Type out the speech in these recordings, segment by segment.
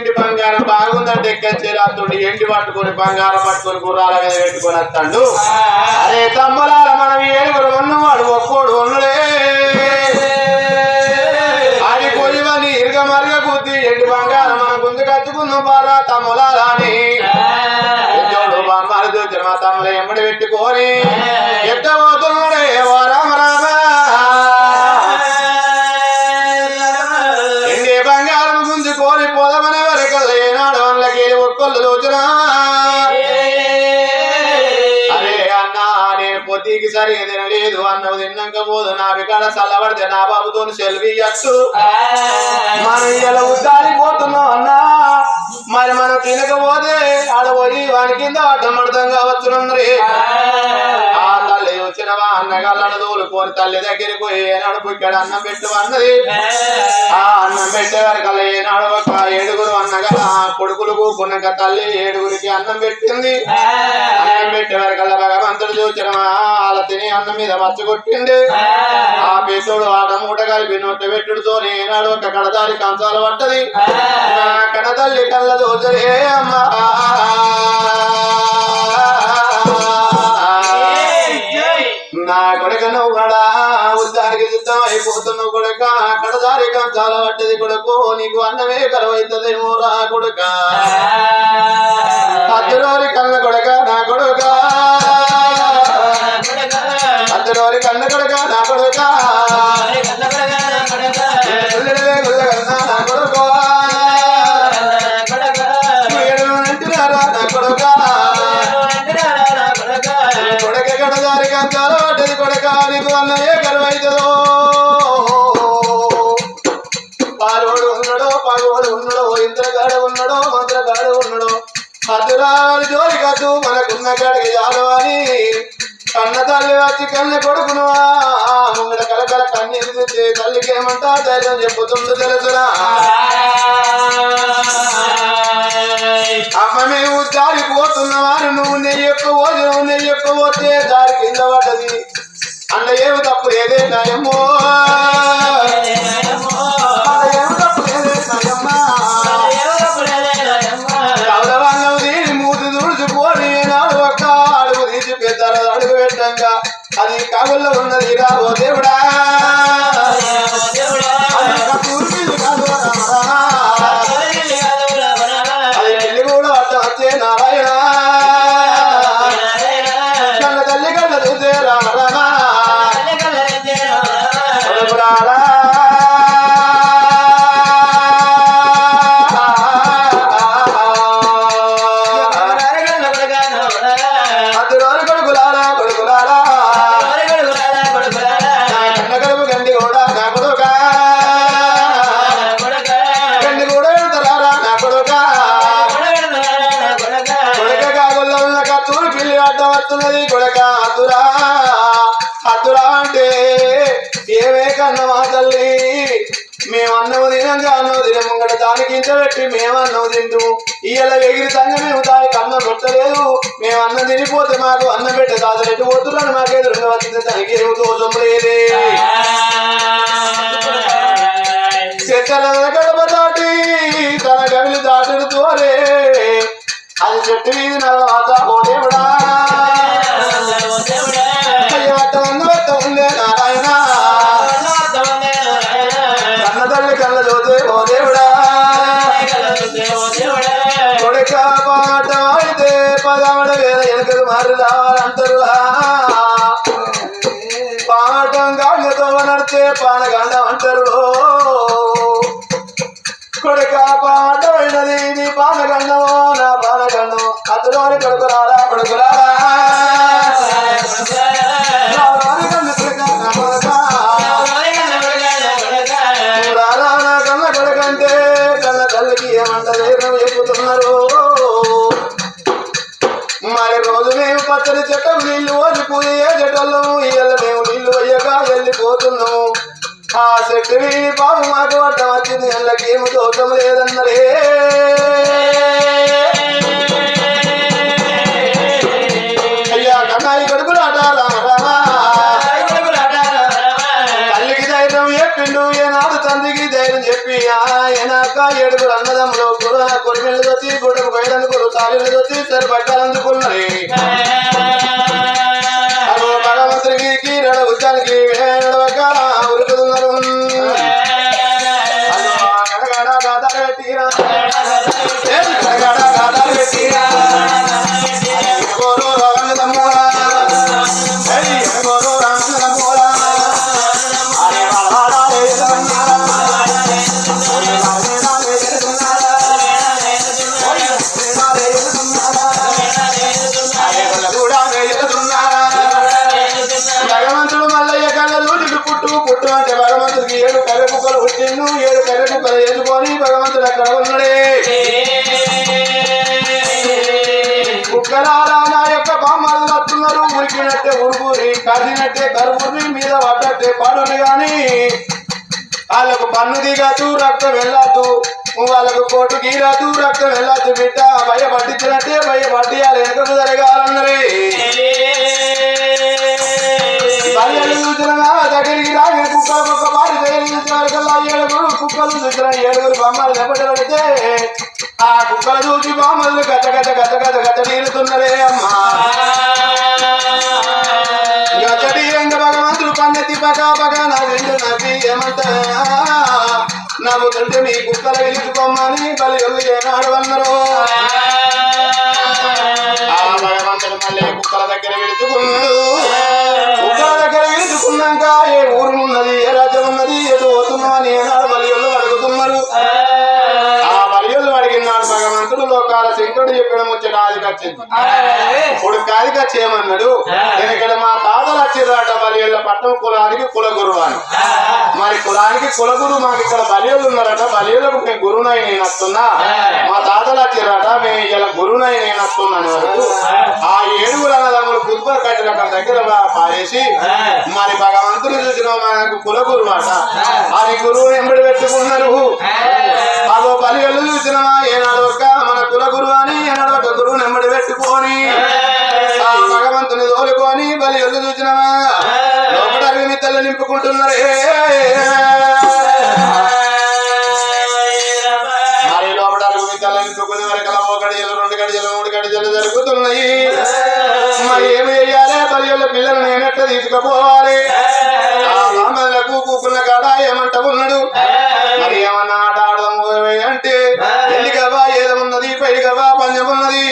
ఎండి బంగారం బాగుందంటే ఎక్కచ్చేలాతుండి ఎండి పట్టుకొని బంగారం పట్టుకొని గుర్రాల మీద పెట్టుకొని వస్తాడు. అరే తమ్మలాల మనం ఏడుగురు ఉన్నవాడు ఒక్కోడు ఉన్నడే నేను పొద్దుకి సరిగా తినలేదు అన్నవి తిన్నాక పోదు. నా వికాడ చల్లబడితే నా బాబుతో సెల్ఫీ ఇయ్యచ్చు మనం ఇలా ఉద్దారిపోతున్నాం అన్నా. మరి మనం తినకపోతే ఆడ పోయి వాని కింద అడ్డం అర్థం ఆ. తల్లి వచ్చినవా? అన్నగాళ్ళను తోలుకొని తల్లి దగ్గరికి పోయి ఏనాడు ఇక్కడ అన్నం పెట్టు అన్నది. ఆ అన్నం పెట్టే వరకల్లా ఏనాడు ఒక ఏడుగురు అన్నగా కొడుకులు కూకున్నాక తల్లి ఏడుగురికి అన్నం పెట్టింది. అన్నం పెట్టే వరకల్లా భగవంతుడు చూచిన వాళ్ళ తిని అన్నం మీద మచ్చ కొట్టింది. ఆ పెద్దోడు ఆట మూట కలిపి నొట్టె పెట్టుడుతో ఏనాడు ఒక కడదారి కంచాలు పట్టది కడతల్లి కళ్ళ దోచరే అమ్మా. నా కొడుక నువ్వడా ఉద్దారికి సిద్ధం అయిపోతున్నావు కొడుక కడదారి కంచాల పట్టది కొడుకు నీకు అన్నమే కరవైతదేమో రా కొడుక. అద్దరోరి కన్న కొడక నా కొడుక. అద్దరోరి కన్న కొడక కొడక నీకు అన్నమే పాలోడు ఉన్నాడో పగోడు ఉన్నాడో ఇంద్రగాడు ఉన్నాడో మంత్రగాడు ఉన్నాడో. అర్ధరాలు జోలి కాదు మనకున్న కాడికి చాలు కన్న తల్లి వచ్చి కన్న కొడుకును ముంగడ కలకల కన్నీరు తెచ్చి తల్లికి ఏమంటా ధైర్యం చెప్పుతుంది తెలుసురా. అమ్మ మేము దారి పోతున్న వారు నువ్వు నెయ్యి ఎక్కువ నెయ్యి ఎక్కువ పోతే దారి కింద పడ్డది. అన్న ఏమి తప్పు ఏదే నాయమ్మో అడుగు తీసి అడుగు అది కాగుల్లో ఉన్నది రా ఓ దేవుడా. కొడుక అద్దురా అద్దురా అంటే ఏమే కన్న మా తల్లి మేము అన్నము తినంగా అన్నం తిన ముంగట దానికి ఇంచబెట్టి పెట్టి మేము అన్నం తింటూ ఇయ్యాల ఎగిరి తంగ మేము దానికి అన్నం పెట్టలేదు మేము అన్నం తినిపోతే మాకు అన్నం పెట్టే దాదాపు పోతున్నాను మాకు ఎదురుగా వచ్చింది దానికి ఏమి దోషం లేదే. చెత్తల గడప దాటి తన గవిలు దాటుడు తోరే అది చెట్టు మీద నడవాత ఓ దేవుడా. పానగండం అంటారు కొడుక పాట నీ పానగండమో నా పానగండం అతలోని కొడుకురారా కొడుకురారా పానగండ మరి రోజు మేము పచ్చడి చెట్టం నీళ్ళు ఓడి పూజ చెట్టల్లో ఇయ్యాల మేము వెళ్ళిపోతున్నాము ఆ చెట్టు వీడి పాము మాకు అడ్డం వచ్చింది. వాళ్ళకి ఏమి దోషం లేదన్నరే అయ్యా కన్నాయి కొడుకులు అట తల్లికి ధైర్యం చెప్పిండు ఏనాడు తండ్రికి ధైర్యం చెప్పి ఆయనక ఏడుగురు అన్నదమ్ములు కుల కొరిమిళ్ళు వచ్చి గుడ్డకు బయలందుకులు తాళిళ్ళు వచ్చి సరి బట్టలు అందుకున్నది ఏడు కుక్కలు పుట్టిండు ఏడు కర్రె కుక్కలు వేసుకొని భగవంతుడు అక్కడ ఉన్నాడే. కుక్కలారా నా యొక్క బామ్మలు వస్తున్నారు ఉరికినట్టే ఉరుగురి కదినట్టే కరువురి మీద పడ్డట్టే పడుని గాని. వాళ్ళకు పన్ను దిగదు రక్తం వెళ్ళదు. వాళ్ళకు కోటు గీరదు రక్తం వెళ్ళదు బిడ్డ. భయ పట్టించినట్టే భయ పట్టియాలి ఎందుకు చూసిన దగ్గరికి రాని కుక్కలు ఏడుగురు కుక్కలు చూసిన ఏడుగురు బొమ్మలు దెబ్బతితే ఆ కుక్కలు చూసి బొమ్మలు గత గత గత గత గత తీరుతున్నదే అమ్మా. గత తీరంగ భగవంతుడు పన్నెత్తి పక పక నవ్వి ఏమంట? నవ్వుతుంటే మీ కుక్కలు పిలుచుకోమని బలి ఏనాడు అన్నారు. ఆ భగవంతుడు మళ్ళీ కుక్కల దగ్గర వెళుతున్నాడు కుక్కల దగ్గర ఏ ఊరు ఉన్నది? ఎర వచ్చింది ఇప్పుడు కాదికి వచ్చేయమన్నాడు నేను ఇక్కడ మా తాతలు వచ్చిర్రాట బలియోళ్ళ పట్టణం కులానికి కులగురు అని. మరి కులానికి కులగురు మాకు ఇక్కడ బలియోళ్ళు ఉన్నారట. బలియోళ్ళకు మేము గురువునై నేను వస్తున్నా. మా తాతలు వచ్చిర్రాట మేము ఇలా గురువునై నేను వస్తున్నాను ఆ. ఏడుగురు అన్నదమ్ములు కుదుపర్ కట్టిన దగ్గర పారేసి మరి భగవంతుడు చూసిన మనకు కులగురు మాట అది గురువు ఎంబడి పెట్టుకున్నారు అదో బలియోళ్ళు చూసినవా? ఏనాడు ఒక మన కులగురు అని ఎల్లు చూసినవా? లోపల అగ్నిమిత్తలు నింపుకుంటున్నారే. మరి లోపల అగ్నిమిత్తలు నింపుకునే వరకు ఒక గడియలు రెండు గడియలు మూడు గడియలు జరుగుతున్నాయి. మరి ఏమి చేయాలి బలి ఎల్ల పిల్లలు నేనెట్ట తీసుకుపోవాలి? కూకున్న కాడ ఏమంట ఉన్నాడు? మరి ఏమన్నా ఆట ఆడదాము అంటే? ఎల్లిగవా ఏదమున్నది? పైగవా పంజం ఉన్నది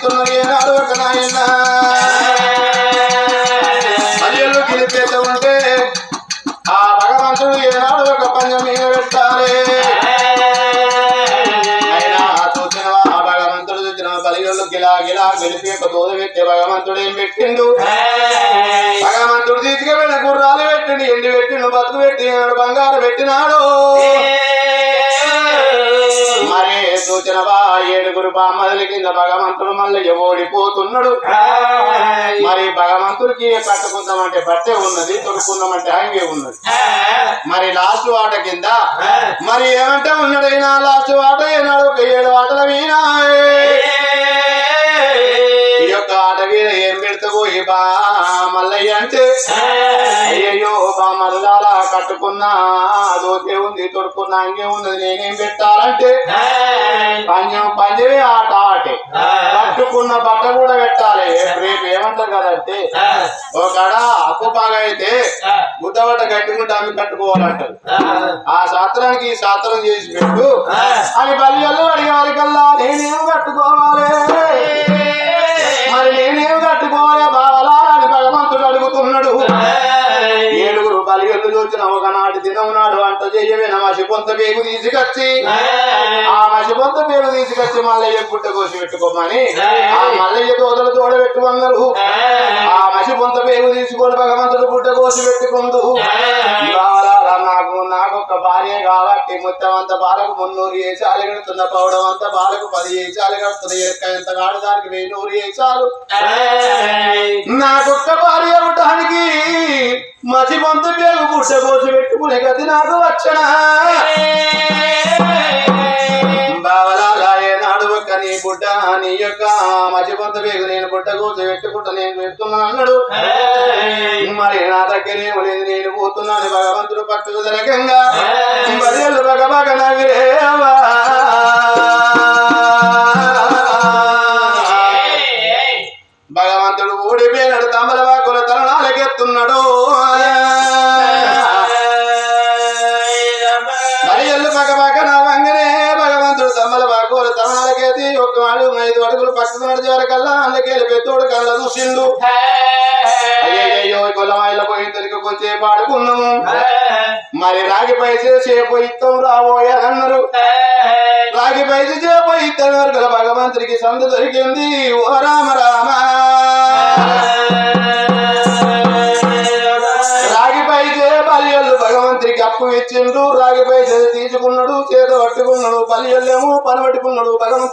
గిల్ల చేస్తున్నారు ఏనాడు ఒక నాయన అయ్యలు గిలిపేత ఉంటే ఆ భగవంతుడు ఏనాడు ఒక పంచం మీద పెట్టాలి అయినా చూసినవా ఆ భగవంతుడు చూసిన బలిగలు గిలా గిలా గెలిపి ఒక తోద పెట్టి భగవంతుడు ఏం. పెట్టిండు భగవంతుడు తీసుకువెళ్ళిన గుర్రాలు పెట్టిండు ఎండి పెట్టిండు బతుకు పెట్టినాడు బంగారు పెట్టినాడు మరి సూచనవా ఏడుగురు బామ్మదుల కింద భగవంతుడు మళ్ళీ ఓడిపోతున్నాడు. మరి భగవంతుడికి కట్టుకుందామంటే బట్టే ఉన్నది తొడుకుందామంటే హంగే ఉన్నది. మరి లాస్ట్ ఆట కింద? మరి ఏమంటే ఉన్నాడైనా లాస్ట్ ఆట ఏనాడు ఒక ఏడు ఆటల వీణా? ఈ యొక్క ఆట వీణ ఏం పెడతావు ఈ బా మల్లయ్య అంటే అయ్యయ్యో బా మల్లాలా కట్టుకున్నా అదోకే ఉంది తొడుకున్నా అంగే ఉన్నది నేనేం పెట్టాలంటే? పంజం పంజమే ఆట ఆటే. కట్టుకున్న బట్ట కూడా పెట్టాలి. రేపు ఏమంటారు కదంటే? ఒకడ అప్పు బాగా అయితే గుద్దబట్ట కట్టుకుంటే ఆమె కట్టుకోవాలంటారు. ఆ శాస్త్రానికి ఈ శాస్త్రం చేసి పెట్టు. అని బలియల్లు అడిగే వారికల్లా నేనేం కట్టుకోవాలి? ఏడుగురు బలియల్లు చూసిన ఒకనాటి దినం నాడు వంట చేయవే. మసి పొంత పేగు తీసుకొచ్చి ఆ మసి పొంత పేరు తీసుకొచ్చి మల్లయ్య పుట్ట కోసి పెట్టుకోమని ఆ మల్లయ్య తోదలు తోడ పెట్టుకున్నారు ఆ మసి పొంత పేరు తీసుకొని భగవంతుడు పుట్ట కోసి పెట్టుకుందు. ఇవాళ నాకు నాకొక్క భార్య కాబట్టి మొత్తం అంత బాలకు మున్నూరు ఏసాలు కడుతున్న పౌడం అంత బాలకు పది ఏసాలు కడుతున్న ఎక్క ఎంత కాడు దానికి వెయ్యి నూరు ఏసాలు నాకొక్క భార్య అవటానికి మసి మంత కోసి పెట్టుకునే గది నాకు వచ్చనా బావలాలా ఏనాడు ఒక్క నీ బుడ్డ నీ యొక్క మసి మంత పేగు నేను బుట్ట కోసి పెట్టుకుంటా నేను పెడుతున్నాను అన్నాడు. మరి నా దగ్గర ఏం లేదు నేను పోతున్నాను భగవంతుడు పక్కకు జరగంగా బగ బగ నవ్వేవా? భగవంతుడు ఊడిపోయినాడు తమ్మల వాకుల ఐదు అడుగులు పక్కకు నడిచే వరకల్లా అందుకెళ్ళి పెద్దోడు కళ్ళ చూసిండు. కులమాయిల పోయి పాడుకున్నాము. మరి రాగి పైసే ఇత్తం రాబోయే అన్నారు. రాగి పైసే చేపు ఇత్తడి వరకు భగవంతుడికి సందు దొరికింది. ఓ రామ రామ.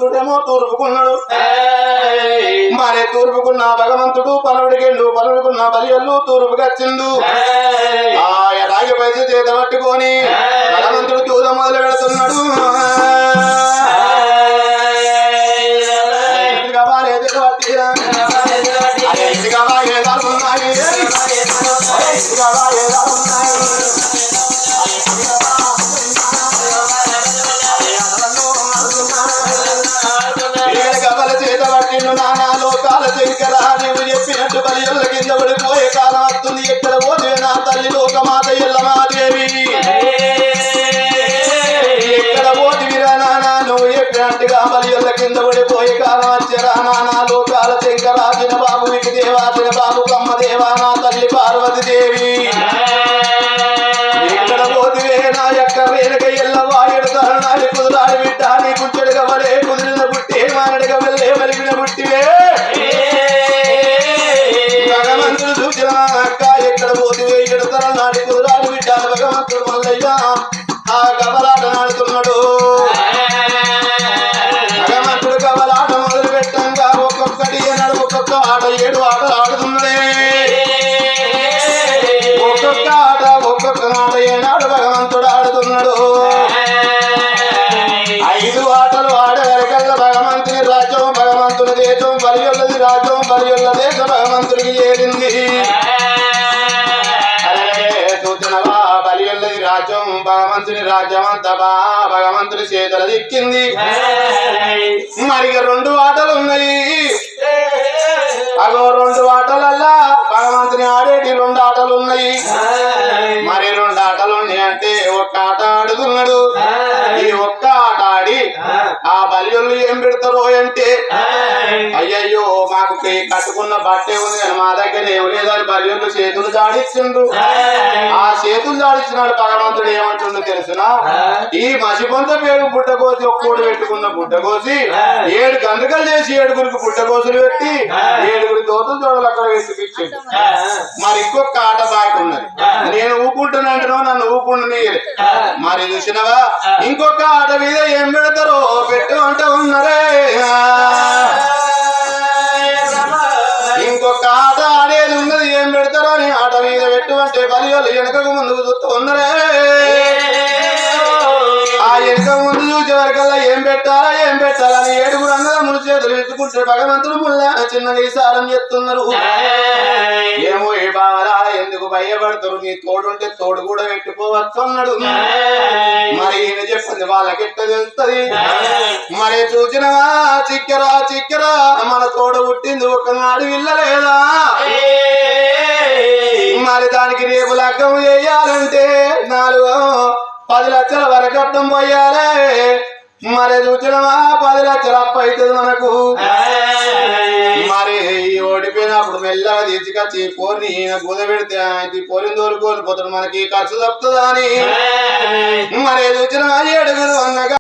భగవంతుడేమో తూర్పుకున్నాడు. మరి తూర్పుకున్న భగవంతుడు పనుడికెండు పనుడుకున్న బలియల్లు తూర్పుకి వచ్చిండు ఆ రాగి పైస చేత పట్టుకొని భగవంతుడు దూద మొదలు పెడుతున్నాడు. లోకాల శంకర నీవు చెప్పినట్టు బలియల్ల కింద పడిపోయే కాలం వస్తుంది. ఎక్కడ పోతే నా తల్లి లోకమాత ఎల్లమాదేవి భగవంతుడు ఆ కబలాట నాడుతున్నాడు భగవంతుడు కబలాట మొదలు పెట్టంగా ఒక్కొక్కటి ఏనాడు ఒక్కొక్క ఆట ఏడు ఆటలు భగవంతుని రాజ్యం అంతా బా భగవంతుని చేతుల దిక్కింది మరి రెండు ఆటలు ఉన్నాయి. అగో రెండు ఆటలల్లా భగవంతుని ఆడేటి రెండు ఆటలు ఉన్నాయి. మరి రెండు ఆటలు ఉన్నాయి అంటే ఒక్క ఆట ఆడుతున్నాడు. ఈ ఒక్క ఆట ఆడి ఆ బలియొల్లు ఏం పెడతారో అంటే అయ్యయ్యో మాకు కట్టుకున్న బట్టే ఉంది కానీ మా దగ్గర బలియొల్లు చేతులు జాడిచ్చిండు ఆ. చేతులు జాడిచ్చినాడు భగవంతుడు ఏమంటుండో తెలుసున? ఈ మసిపొంత పేరు బుట్ట కోసి ఒక్కోడు పెట్టుకున్న బుట్ట కోసి ఏడు గంధకలు చేసి ఏడుగురికి బుట్ట కోసులు పెట్టి ఏడుగురి దోతులు చూడాలి అక్కడ వెతికిచ్చిండు మరి ఇంకొక ఆట బాకి ఉన్నది. నేను ఊపుకుంటున్నాను నన్ను ఊపుకుంటున్నా మరి చూసినవా? ఇంకొక ఆట మీద ఏం పెడతారో పెట్టు అంట ఉన్నరే. పెట్టు వెనకకు ముందుకు చూస్తూ ఆ వెనక ముందు చూసే వరకల్లా ఏం పెట్టాలా ఏం పెట్టాలని ఏడుగురు అన్నదమ్ములు చేతులు ఎత్తుకుంటే భగవంతుడు ముళ్ళ చిన్నగా ఈసారం చెప్తున్నారు ఏమో ఏ ఎందుకు భయపడతారు? నీ తోడుంటే తోడు కూడా పెట్టుకోవచ్చు అన్నాడు మరి ఈయన చెప్పింది వాళ్ళకెట్ట తెలుస్తుంది? మరి చూసినవా? చిక్కరా చిక్కరా మన తోడు పుట్టింది ఒకనాడు ఇల్లలేదా? మరి దానికి రేపు లగ్గం చేయాలంటే నాలుగు పది లక్షల వరకట్టం పోయాలే. మరి చూసినవా? పది లక్షల అప్పు అవుతుంది మనకు. మరి ఓడిపోయినప్పుడు మెల్లగా తీసుకొచ్చి పోరిని కుద పెడితే పోరిని తోలుకొని పోతాడు మనకి. ఖర్చు తప్పుతుందా అని? మరి చూసిన ఏడుగురు అన్నగా